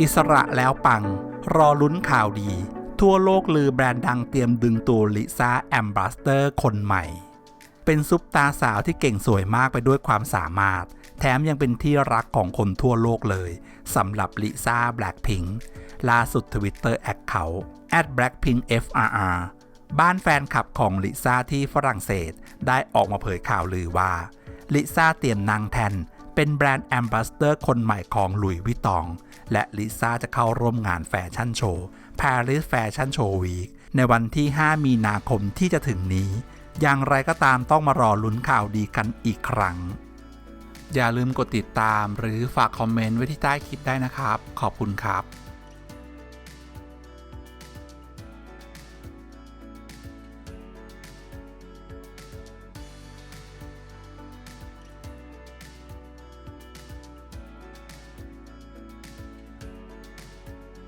อิสระแล้วปัง รอลุ้นข่าวดี ทั่วโลกลือแบรนด์ดังเตรียมดึงตัวลิซ่าแอมบาสเตอร์คนใหม่ เป็นซุปตาสาวที่เก่งสวยมากไปด้วยความสามารถ แถมยังเป็นที่รักของคนทั่วโลกเลยสำหรับลิซ่าแบล็ p พิงล่าสุดทวิตเตอร์แอคเคาท์ @blackpinkfrr บ้านแฟนคลับของลิซ่าที่ฝรั่งเศสได้ออกมาเผยข่าวลือว่าลิซ่าเตรียมนางแทน เป็นแบรนด์แอมบาสเตอร์คนใหม่ของหลุยส์วิตอง และลิซ่าจะเข้าร่วมงานแฟชั่นโชว์ Paris Fashion Show Week ในวันที่ 5 มีนาคมที่จะถึงนี้ อย่างไรก็ตามต้องมารอลุ้นข่าวดีกันอีกครั้ง อย่าลืมกดติดตามหรือฝากคอมเมนต์ไว้ที่ใต้คลิปได้นะครับ ขอบคุณครับ